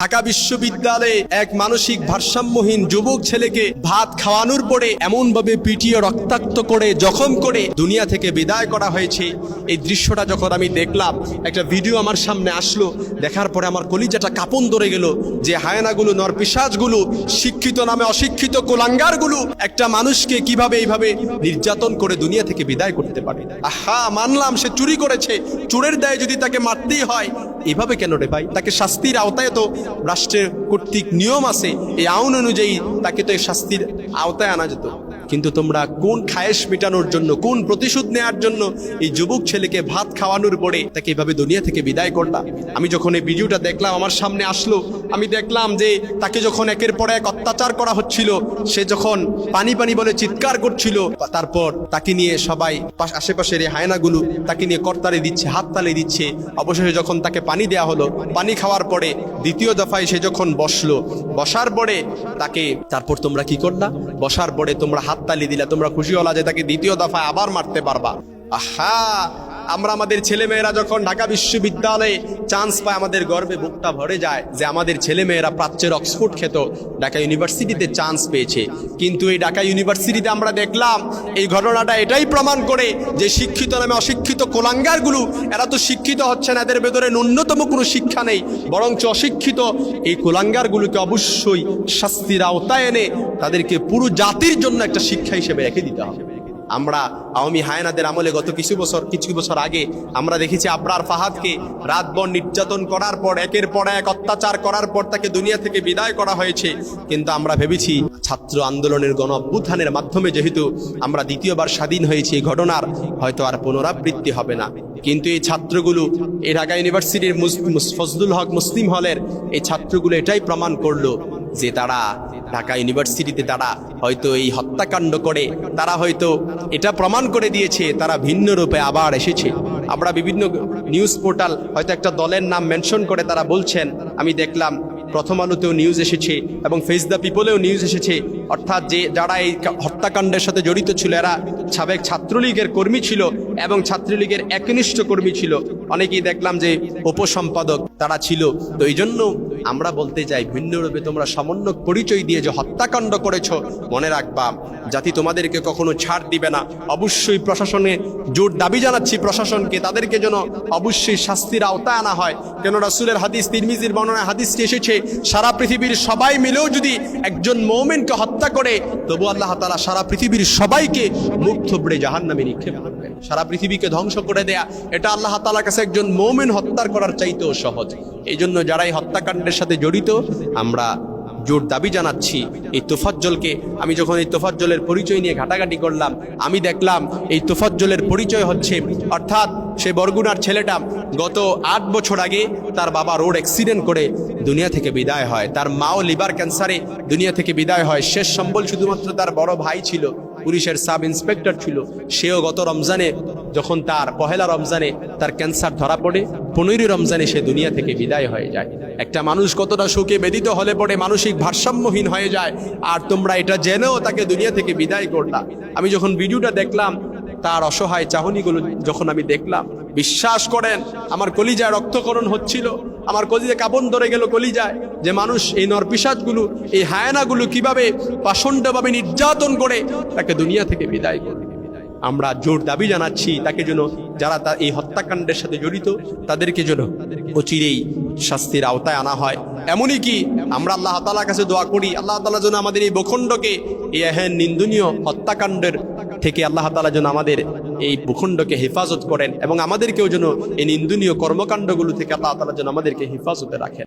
ঢাকা বিশ্ববিদ্যালয়ে এক মানসিক ভারসাম্যহীন যুবক ছেলেকে ভাত খাওয়ানোর পরে এমনভাবে পিটিয়ে রক্তাক্ত করে, জখম করে দুনিয়া থেকে বিদায় করা হয়েছে। এই দৃশ্যটা যখন আমি দেখলাম, একটা ভিডিও আমার সামনে আসলো। দেখার পরে আমার কলিজাটা কাপন ধরে গেল যে হায়নাগুলো নরপিসাজগুলো শিক্ষিত নামে অশিক্ষিত কোলাঙ্গারগুলো একটা মানুষকে কীভাবে এইভাবে নির্যাতন করে দুনিয়া থেকে বিদায় করতে পারে। আহা, মানলাম, সে চুরি করেছে। চোরের দায়ে যদি তাকে মারতেই হয়, এভাবে কেন রে ভাই? তাকে শাস্তির আওতায় তো রাষ্ট্রের কর্তৃক নিয়ম আছে এই আইন অনুযায়ী তাকে তো এই শাস্তির আওতায় আনা যেত। কিন্তু তোমরা কোন খায়েশ মেটানোর জন্য, কোন প্রতিশোধ নেয়ার জন্য এই যুবক ছেলেকে ভাত খাওয়ানোর পরে তাকে এভাবে দুনিয়া থেকে বিদায় করলাম আমি যখন এই ভিডিওটা দেখলাম, আমার সামনে আসলো, আমি দেখলাম যে তাকে যখন একের পর এক অত্যাচার করা হচ্ছিল, সে যখন পানি পানি বলে চিৎকার করছিল, তারপর তাকে নিয়ে সবাই পাশ- আশেপাশের এই হায়নাগুলো তাকে নিয়ে করতালি দিচ্ছে হাততালি দিচ্ছে। অবশেষে যখন তাকে পানি দেয়া হলো, পানি খাওয়ার পরে দ্বিতীয় দফায় সে যখন বসল, বসার পরে তাকে, তারপর তোমরা কি করলা? বসার পরে তোমরা হাততালি দিলে তোমরা খুশি হলা যে তাকে দ্বিতীয় দফায় আবার মারতে পারবা। আহা! আমরা আমাদের ছেলেমেয়েরা যখন ঢাকা বিশ্ববিদ্যালয়ে চান্স পায়, আমাদের গর্বে বুকটা ভরে যায় যে আমাদের ছেলেমেয়েরা প্রাচ্যের অক্সফোর্ড খেত, ঢাকা ইউনিভার্সিটিতে চান্স পেয়েছে। কিন্তু এই ঢাকা ইউনিভার্সিটিতে আমরা দেখলাম, এই ঘটনাটা এটাই প্রমাণ করে যে শিক্ষিত নামে অশিক্ষিত কোলাঙ্গারগুলো, এরা তো শিক্ষিত হচ্ছে না, এদের ভেতরে ন্যূনতম কোনো শিক্ষা নেই। বরঞ্চ অশিক্ষিত এই কোলাঙ্গারগুলোকে অবশ্যই শাস্তির আওতায় এনে তাদেরকে পুরো জাতির জন্য একটা শিক্ষা হিসেবে রেখে দিতে হবে। আমরা আওয়ামী হায়নাদের আমলে গত কিছু বছর কিছু বছর আগে আমরা দেখেছি আবরার ফাহাদকে রাতভর নির্যাতন করার পর, একের পর এক অত্যাচার করার পর তাকে দুনিয়া থেকে বিদায় করা হয়েছে। কিন্তু আমরা ভেবেছি ছাত্র আন্দোলনের গণ অভ্যুত্থানের মাধ্যমে যেহেতু আমরা দ্বিতীয়বার স্বাধীন হয়েছি এই ঘটনার, হয়তো আর পুনরাবৃত্তি হবে না। কিন্তু এই ছাত্রগুলো এই ঢাকা ইউনিভার্সিটির ফজলুল হক মুসলিম হলের এই ছাত্রগুলো এটাই প্রমাণ করল যে তারা ঢাকা ইউনিভার্সিটিতে তারা হয়তো এই হত্যাকাণ্ড করে, তারা হয়তো এটা প্রমাণ করে দিয়েছে, তারা ভিন্ন রূপে আবার এসেছে। আমরা বিভিন্ন নিউজ পোর্টাল, হয়তো একটা দলের নাম মেনশন করে তারা বলছেন, আমি দেখলাম প্রথম আলোতেও নিউজ এসেছে এবং ফেস দ্য পিপলেও নিউজ এসেছে। অর্থাৎ যে যারা এই হত্যাকাণ্ডের সাথে জড়িত ছিল, এরা সাবেক ছাত্রলীগের কর্মী ছিল এবং ছাত্রলীগের একনিষ্ঠ কর্মী ছিল। অনেকেই দেখলাম যে উপসম্পাদক তারা ছিল। তো এই জন্য আমরা বলতে চাই, ভিন্ন রূপে তোমরা সমন্বয় পরিচয় দিয়ে যে হত্যাকাণ্ড করেছ, মনে রাখবা। জাতি তোমাদেরকে কখনো ছাড় দিবে না। অবশ্যই প্রশাসনে জোর দাবি জানাচ্ছি প্রশাসনকে, তাদেরকে যেন অবশ্যই শাস্তির আওতায় আনা হয়। কেন রাসুলের হাদিস, তিরমিজির বর্ণনায় হাদিসটি এসেছে, সারা পৃথিবীর সবাই মিলেও যদি একজন মৌমেনকে হত্যা করে, তবু আল্লাহ তালা সারা পৃথিবীর সবাইকে মুখ থুবড়ে জাহান নিক্ষেপ করবেন। সারা পৃথিবীকে ধ্বংস করে দেয়া, এটা আল্লাহ তালার কাছে একজন মৌমেন হত্যার করার চাইতেও সহজ। এই জন্য যারা এই হত্যাকাণ্ডের সাথে জড়িত, আমরা জোর দাবি জানাচ্ছি, এই তোফাজ্জলকে। আমি যখন এই তোফাজ্জলের পরিচয় নিয়ে ঘাটাঘাটি করলাম, আমি দেখলাম এই তোফাজ্জলের পরিচয় হচ্ছে, অর্থাৎ সে বরগুনার ছেলেটা গত আট বছর আগে তার বাবা রোড অ্যাক্সিডেন্ট করে দুনিয়া থেকে বিদায় হয়। তার মাও লিভার ক্যান্সারে দুনিয়া থেকে বিদায় হয়। শেষ সম্বল শুধুমাত্র তার বড় ভাই ছিল, পুলিশের সাব ইন্সপেক্টর ছিল। সেও গত রমজানে যখন তার পহেলা রমজানে তার ক্যান্সার ধরা পড়ে, পনেরোই রমজানে সে দুনিয়া থেকে বিদায় হয়ে যায়। একটা মানুষ কতটা শোকে বেদিত হলে পড়ে মানসিক ভারসাম্যহীন হয়ে যায়, আর তোমরা এটা জেনেও তাকে দুনিয়া থেকে বিদায় করলা। আমি যখন ভিডিওটা দেখলাম, তার অসহায় চাহনিগুলো যখন আমি দেখলাম, বিশ্বাস করেন, আমার কলিজায় রক্তকরণ হচ্ছিল, আমার কলিজায় কাবন ধরে গেল কলিজায়, যে মানুষ এই নরপিসাজগুলো এই হায়নাগুলো কীভাবে পাষণ্ডভাবে নির্যাতন করে তাকে দুনিয়া থেকে বিদায় করবে আমরা জোর দাবি জানাচ্ছি তাকে যেন যারা তা এই হত্যাকাণ্ডের সাথে জড়িত, তাদেরকে যেন অচিরেই শাস্তির আওতায় আনা হয়। এমনই কি আমরা আল্লাহ তালার কাছে দোয়া করি, আল্লাহ তালা যেন আমাদের এই ভূখণ্ডকে, এই এহেন নিন্দনীয় হত্যাকাণ্ডের থেকে আল্লাহ তালা যেন আমাদের এই ভূখণ্ডকে হেফাজত করেন এবং আমাদেরকেও যেন এই নিন্দনীয় কর্মকাণ্ডগুলো থেকে আল্লাহ তালা যেন আমাদেরকে হেফাজতে রাখেন।